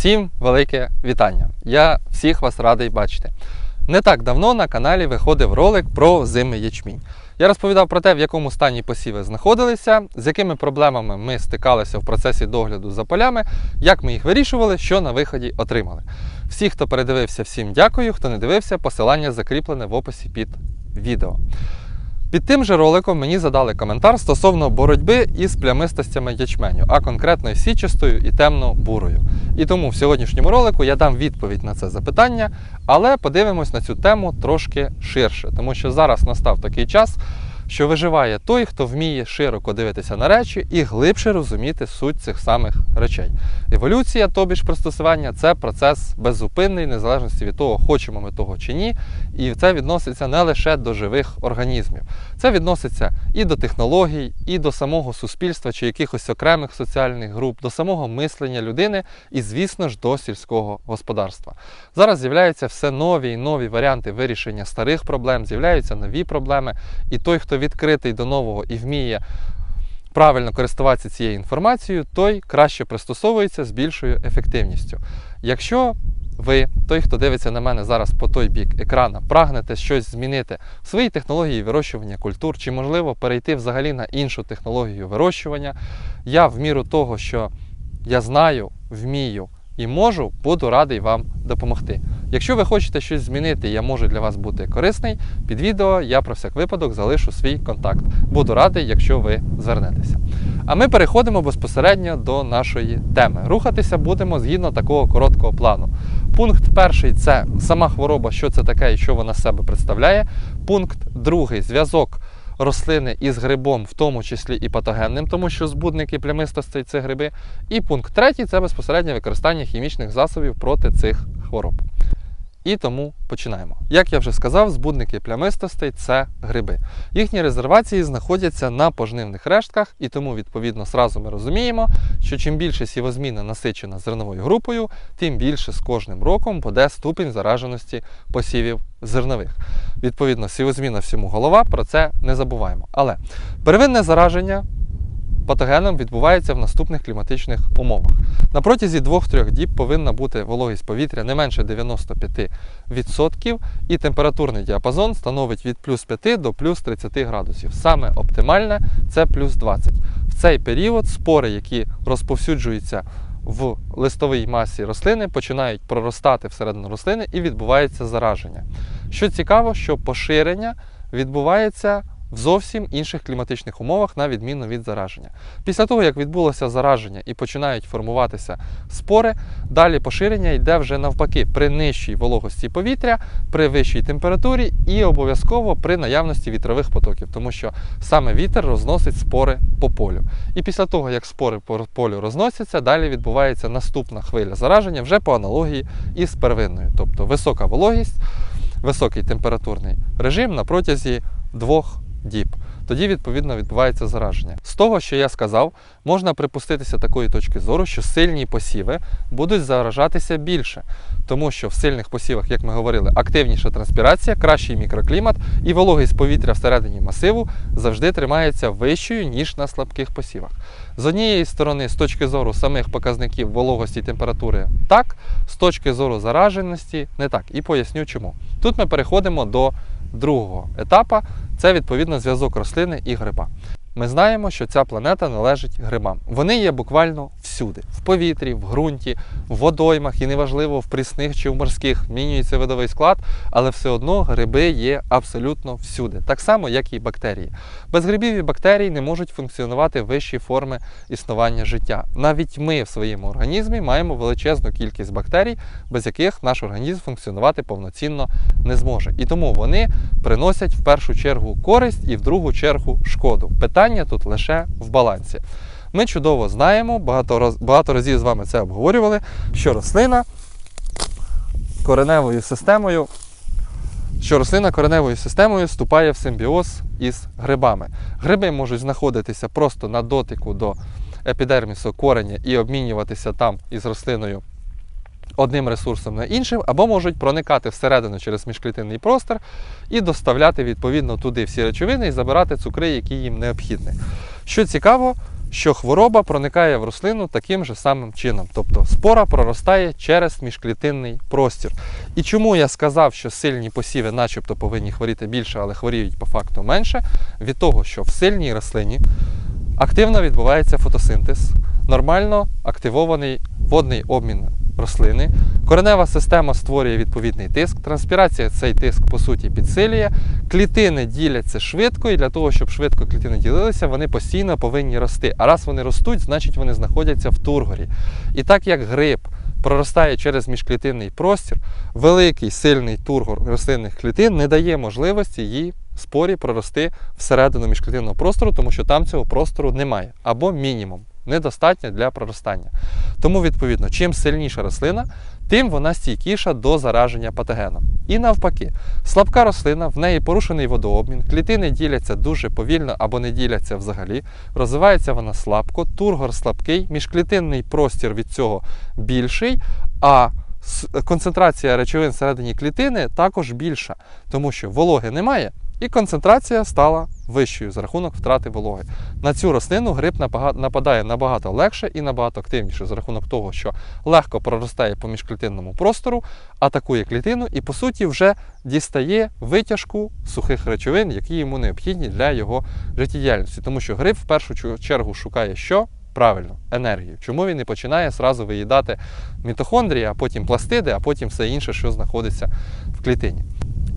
всім велике вітання. Я всіх вас радий бачити. Не так давно на каналі виходив ролик про зимий ячмінь. Я розповідав про те, в якому стані посіви знаходилися, з якими проблемами ми стикалися в процесі догляду за полями, як ми їх вирішували, що на виході отримали. Всі, хто передивився, всім дякую. Хто не дивився, посилання закріплене в описі під відео. Під тим же роликом мені задали коментар стосовно боротьби із плямистостями ячменю, а конкретно січистою і темно-бурою. І тому в сьогоднішньому ролику я дам відповідь на це запитання, але подивимось на цю тему трошки ширше, тому що зараз настав такий час, що виживає той, хто вміє широко дивитися на речі і глибше розуміти суть цих самих речей. Еволюція, тобі ж пристосування, це процес беззупинний, незалежності від того, хочемо ми того чи ні. І це відноситься не лише до живих організмів. Це відноситься і до технологій, і до самого суспільства чи якихось окремих соціальних груп, до самого мислення людини і, звісно ж, до сільського господарства. Зараз з'являються все нові і нові варіанти вирішення старих проблем, з'являються нові проблеми. І той, хто відкритий до нового і вміє правильно користуватися цією інформацією, той краще пристосовується з більшою ефективністю. Якщо ви, той, хто дивиться на мене зараз по той бік екрана, прагнете щось змінити в своїй технології вирощування культур, чи можливо перейти взагалі на іншу технологію вирощування, я в міру того, що я знаю, вмію і можу, буду радий вам допомогти. Якщо ви хочете щось змінити, я можу для вас бути корисний. Під відео я про всяк випадок залишу свій контакт. Буду радий, якщо ви звернетеся. А ми переходимо безпосередньо до нашої теми. Рухатися будемо згідно такого короткого плану. Пункт перший це сама хвороба, що це таке і що вона з себе представляє. Пункт другий зв'язок рослини із грибом, в тому числі і патогенним, тому що збудники плямистостей це гриби. І пункт третій це безпосереднє використання хімічних засобів проти цих хвороб. І тому починаємо. Як я вже сказав, збудники плямистостей це гриби. Їхні резервації знаходяться на пожнивних рештках, і тому, відповідно, сразу ми розуміємо, що чим більше сівозміна насичена зерновою групою, тим більше з кожним роком буде ступінь зараженості посівів зернових. Відповідно, сівозміна всьому голова, про це не забуваємо. Але первинне зараження патогеном відбувається в наступних кліматичних умовах. На протязі 2-3 діб повинна бути вологість повітря не менше 95% і температурний діапазон становить від плюс 5 до плюс 30 градусів. Саме оптимальне це плюс 20. В цей період спори, які розповсюджуються в листовій масі рослини, починають проростати всередину рослини і відбувається зараження. Що цікаво, що поширення відбувається в зовсім інших кліматичних умовах, на відміну від зараження. Після того, як відбулося зараження і починають формуватися спори, далі поширення йде вже навпаки при нижчій вологості повітря, при вищій температурі і обов'язково при наявності вітрових потоків, тому що саме вітер розносить спори по полю. І після того, як спори по полю розносяться, далі відбувається наступна хвиля зараження вже по аналогії із первинною, тобто висока вологість, високий температурний режим на протязі двох діб. Тоді, відповідно, відбувається зараження. З того, що я сказав, можна припуститися такої точки зору, що сильні посіви будуть заражатися більше, тому що в сильних посівах, як ми говорили, активніша транспірація, кращий мікроклімат і вологість повітря всередині масиву завжди тримається вищою, ніж на слабких посівах. З однієї сторони, з точки зору самих показників вологості і температури, так, з точки зору зараженості не так. І поясню чому. Тут ми переходимо до другого етапа це відповідно зв'язок рослини і гриба. Ми знаємо, що ця планета належить грибам. Вони є буквально всюди: в повітрі, в ґрунті, в водоймах і неважливо в прісних чи в морських змінюється видовий склад, але все одно гриби є абсолютно всюди, так само, як і бактерії. Без грибів і бактерій не можуть функціонувати вищі форми існування життя. Навіть ми в своєму організмі маємо величезну кількість бактерій, без яких наш організм функціонувати повноцінно не зможе. І тому вони приносять в першу чергу користь і в другу чергу шкоду. Питання тут лише в балансі. Ми чудово знаємо, багато, роз, багато разів з вами це обговорювали, що рослина кореневою системою, що рослина кореневою системою вступає в симбіоз із грибами. Гриби можуть знаходитися просто на дотику до епідермісу кореня і обмінюватися там із рослиною одним ресурсом на іншим, або можуть проникати всередину через міжклітинний простір і доставляти відповідно туди всі речовини і забирати цукри, які їм необхідні. Що цікаво, що хвороба проникає в рослину таким же самим чином. Тобто спора проростає через міжклітинний простір. І чому я сказав, що сильні посіви, начебто, повинні хворіти більше, але хворіють по факту менше, від того, що в сильній рослині активно відбувається фотосинтез, нормально активований водний обмін рослини. Коренева система створює відповідний тиск. Транспірація цей тиск по суті підсилює. Клітини діляться швидко, і для того, щоб швидко клітини ділилися, вони постійно повинні рости. А раз вони ростуть, значить вони знаходяться в тургорі. І так як гриб проростає через міжклітинний простір, великий сильний тургор рослинних клітин не дає можливості їй спорі прорости всередину міжклітинного простору, тому що там цього простору немає або мінімум. Недостатньо для проростання. Тому, відповідно, чим сильніша рослина, тим вона стійкіша до зараження патогеном. І навпаки, слабка рослина, в неї порушений водообмін, клітини діляться дуже повільно або не діляться взагалі, розвивається вона слабко, тургор слабкий, міжклітинний простір від цього більший, а концентрація речовин всередині клітини також більша, тому що вологи немає. І концентрація стала вищою за рахунок втрати вологи. На цю рослину гриб нападає набагато легше і набагато активніше за рахунок того, що легко проростає по міжклітинному простору, атакує клітину і, по суті, вже дістає витяжку сухих речовин, які йому необхідні для його життєдіяльності. Тому що гриб в першу чергу шукає що? Правильно, енергію. Чому він не починає зразу виїдати мітохондрії, а потім пластиди, а потім все інше, що знаходиться в клітині.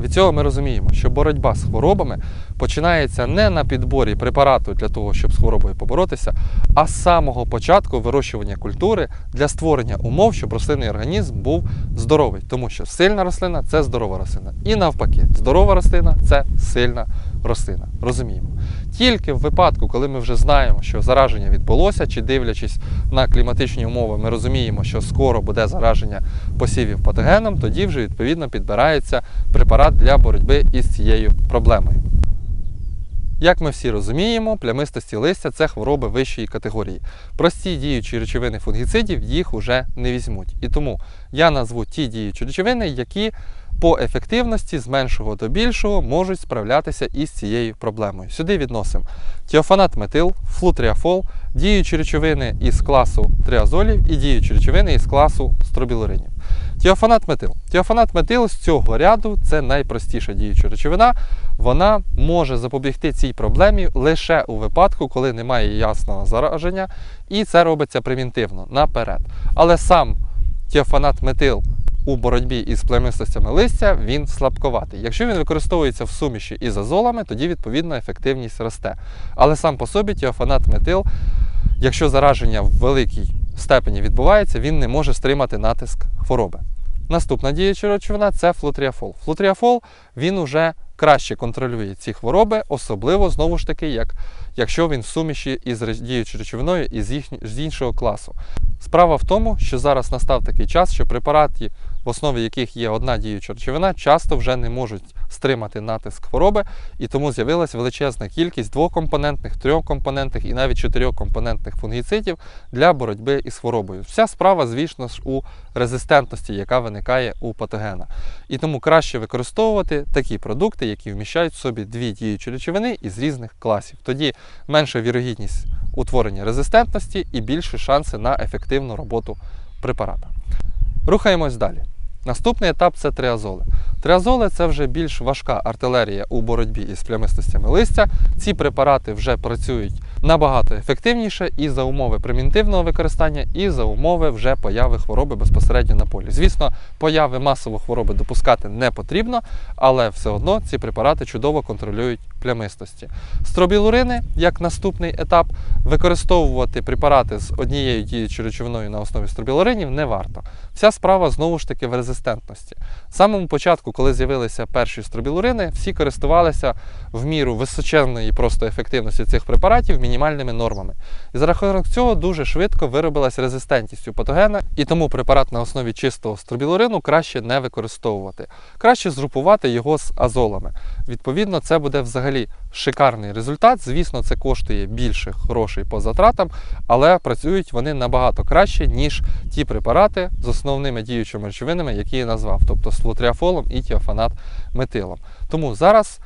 Від цього ми розуміємо, що боротьба з хворобами починається не на підборі препарату для того, щоб з хворобою поборотися, а з самого початку вирощування культури для створення умов, щоб рослинний організм був здоровий. Тому що сильна рослина це здорова рослина. І навпаки, здорова рослина це сильна рослина. Розуміємо. Тільки в випадку, коли ми вже знаємо, що зараження відбулося, чи дивлячись на кліматичні умови, ми розуміємо, що скоро буде зараження посівів патогеном, тоді вже відповідно підбирається препарат для боротьби із цією проблемою. Як ми всі розуміємо, плямистості листя це хвороби вищої категорії. Прості діючі речовини фунгіцидів їх уже не візьмуть. І тому я назву ті діючі речовини, які по ефективності з меншого до більшого можуть справлятися із цією проблемою. Сюди відносимо тіофанат метил, флутріафол, діючі речовини із класу триазолів і діючі речовини із класу стробілуринів. Тіофанат метил. Тіофанат метил з цього ряду це найпростіша діюча речовина. Вона може запобігти цій проблемі лише у випадку, коли немає ясного зараження, і це робиться превентивно наперед. Але сам тіофанат метил у боротьбі із племистостями листя він слабковатий. Якщо він використовується в суміші із азолами, тоді відповідно ефективність росте. Але сам по собі тіофанат метил, якщо зараження в великій степені відбувається, він не може стримати натиск хвороби. Наступна діюча речовина це флутріафол. Флутріафол він уже краще контролює ці хвороби, особливо знову ж таки, як, якщо він в суміші із діючою речовиною із, їх, з іншого класу. Справа в тому, що зараз настав такий час, що препарати, в основі яких є одна діюча речовина, часто вже не можуть стримати натиск хвороби, і тому з'явилася величезна кількість двокомпонентних, трьохкомпонентних і навіть чотирьохкомпонентних фунгіцидів для боротьби із хворобою. Вся справа, звісно ж, у резистентності, яка виникає у патогена. І тому краще використовувати такі продукти, які вміщають в собі дві діючі речовини із різних класів. Тоді менша вірогідність утворення резистентності і більші шанси на ефективну роботу препарата. Рухаємось далі. Наступний етап це триазоли. Триазоли це вже більш важка артилерія у боротьбі із плямистостями листя. Ці препарати вже працюють набагато ефективніше і за умови примітивного використання, і за умови вже появи хвороби безпосередньо на полі. Звісно, появи масової хвороби допускати не потрібно, але все одно ці препарати чудово контролюють плямистості. Стробілурини, як наступний етап, використовувати препарати з однією діючою речовиною на основі стробілуринів не варто. Вся справа знову ж таки в резистентності. В самому початку, коли з'явилися перші стробілурини, всі користувалися в міру височенної просто ефективності цих препаратів мінімальними нормами. І за рахунок цього дуже швидко виробилась резистентність у патогена, і тому препарат на основі чистого стробілурину краще не використовувати. Краще згрупувати його з азолами. Відповідно, це буде взагалі шикарний результат. Звісно, це коштує більше грошей по затратам, але працюють вони набагато краще, ніж ті препарати з основними діючими речовинами, які я назвав, тобто з флутріафолом і тіофанат метилом. Тому зараз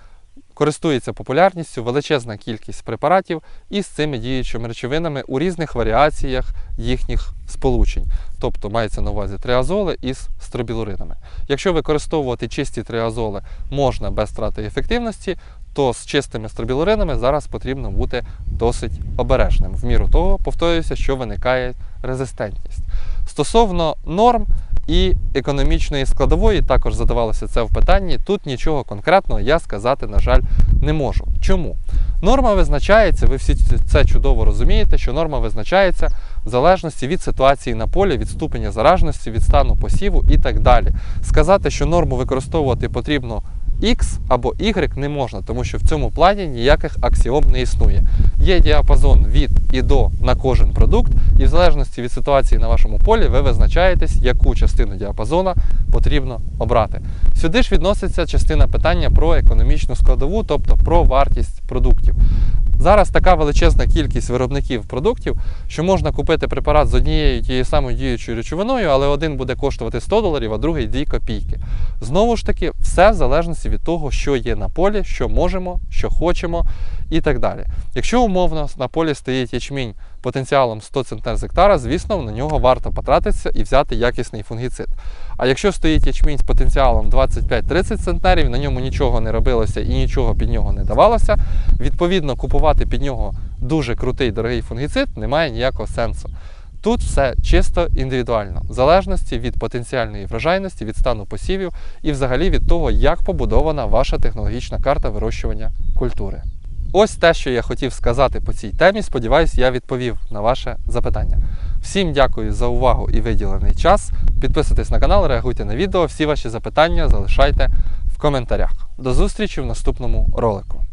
користується популярністю величезна кількість препаратів із цими діючими речовинами у різних варіаціях їхніх сполучень. Тобто мається на увазі триазоли із стробілуринами. Якщо використовувати чисті триазоли можна без втрати ефективності, то з чистими стробілуринами зараз потрібно бути досить обережним. В міру того, повторююся, що виникає резистентність. Стосовно норм і економічної складової, також задавалося це в питанні. Тут нічого конкретного я сказати, на жаль, не можу. Чому? Норма визначається, ви всі це чудово розумієте, що норма визначається в залежності від ситуації на полі, від ступеня зараженості, від стану посіву і так далі. Сказати, що норму використовувати потрібно X або Y не можна, тому що в цьому плані ніяких аксіом не існує. Є діапазон від і до на кожен продукт, і в залежності від ситуації на вашому полі ви визначаєтесь, яку частину діапазона потрібно обрати. Сюди ж відноситься частина питання про економічну складову, тобто про вартість продуктів. Зараз така величезна кількість виробників продуктів, що можна купити препарат з однією тією самою діючою речовиною, але один буде коштувати 100 доларів, а другий 2 копійки. Знову ж таки, все в залежності від того, що є на полі, що можемо, що хочемо і так далі. Якщо умовно на полі стоїть ячмінь потенціалом 100 центнер з гектара, звісно, на нього варто потратитися і взяти якісний фунгіцид. А якщо стоїть ячмінь з потенціалом 25-30 центнерів, на ньому нічого не робилося і нічого під нього не давалося, відповідно купувати під нього дуже крутий дорогий фунгіцид немає ніякого сенсу. Тут все чисто індивідуально, в залежності від потенціальної врожайності, від стану посівів і взагалі від того, як побудована ваша технологічна карта вирощування культури. Ось те, що я хотів сказати по цій темі. Сподіваюсь, я відповів на ваше запитання. Всім дякую за увагу і виділений час. Підписуйтесь на канал, реагуйте на відео. Всі ваші запитання залишайте в коментарях. До зустрічі в наступному ролику.